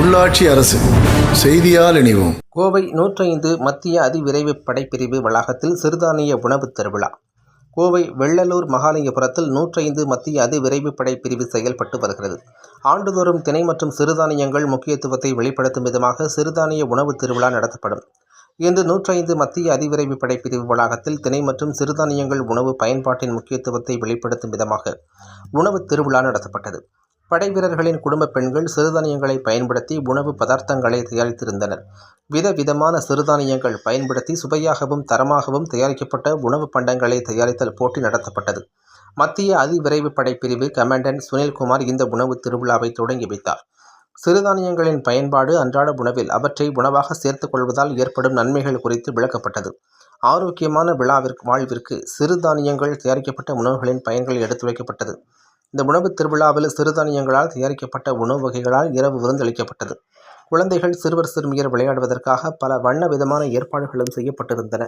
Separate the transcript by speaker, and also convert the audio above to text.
Speaker 1: உள்ளாட்சி அரசு செய்தியால் இணைவோம்.
Speaker 2: கோவை நூற்றைந்து மத்திய அதிவிரைவு படைப்பிரிவு வளாகத்தில் சிறுதானிய உணவுத் திருவிழா. கோவை வெள்ளலூர் மகாலிங்கபுரத்தில் நூற்றைந்து மத்திய அதிவிரைவு படைப்பிரிவு செயல்பட்டு வருகிறது. ஆண்டுதோறும் திணை மற்றும் சிறுதானியங்கள் முக்கியத்துவத்தை வெளிப்படுத்தும் விதமாக சிறுதானிய உணவுத் திருவிழா நடத்தப்படும். இன்று நூற்றைந்து மத்திய அதிவிரைவு படைப்பிரிவு வளாகத்தில் திணை மற்றும் சிறுதானியங்கள் உணவு பயன்பாட்டின் முக்கியத்துவத்தை வெளிப்படுத்தும் விதமாக உணவுத் திருவிழா நடத்தப்பட்டது. படை வீரர்களின் குடும்ப பெண்கள் சிறுதானியங்களை பயன்படுத்தி உணவு பதார்த்தங்களை தயாரித்திருந்தனர். விதவிதமான சிறுதானியங்கள் பயன்படுத்தி சுவையாகவும் தரமாகவும் தயாரிக்கப்பட்ட உணவு பண்டங்களை தயாரித்தல் போட்டி நடத்தப்பட்டது. மத்திய அதிவிரைவு படைப்பிரிவு கமாண்டன்ட் சுனில்குமார் இந்த உணவு திருவிழாவை தொடங்கி வைத்தார். சிறுதானியங்களின் பயன்பாடு அன்றாட உணவில் அவற்றை உணவாக சேர்த்துக் கொள்வதால் ஏற்படும் நன்மைகள் குறித்து விளக்கப்பட்டது. ஆரோக்கியமான விழாவிற்கு வாழ்விற்கு சிறுதானியங்கள் தயாரிக்கப்பட்ட உணவுகளின் பயன்கள் எடுத்துரைக்கப்பட்டது. இந்த உணவுத் திருவிழாவில் சிறுதானியங்களால் தயாரிக்கப்பட்ட உணவு வகைகளால் இரவு விருந்தளிக்கப்பட்டது. குழந்தைகள் சிறுவர் சிறுமியர் விளையாடுவதற்காக பல வண்ண விதமான ஏற்பாடுகளும் செய்யப்பட்டிருந்தன.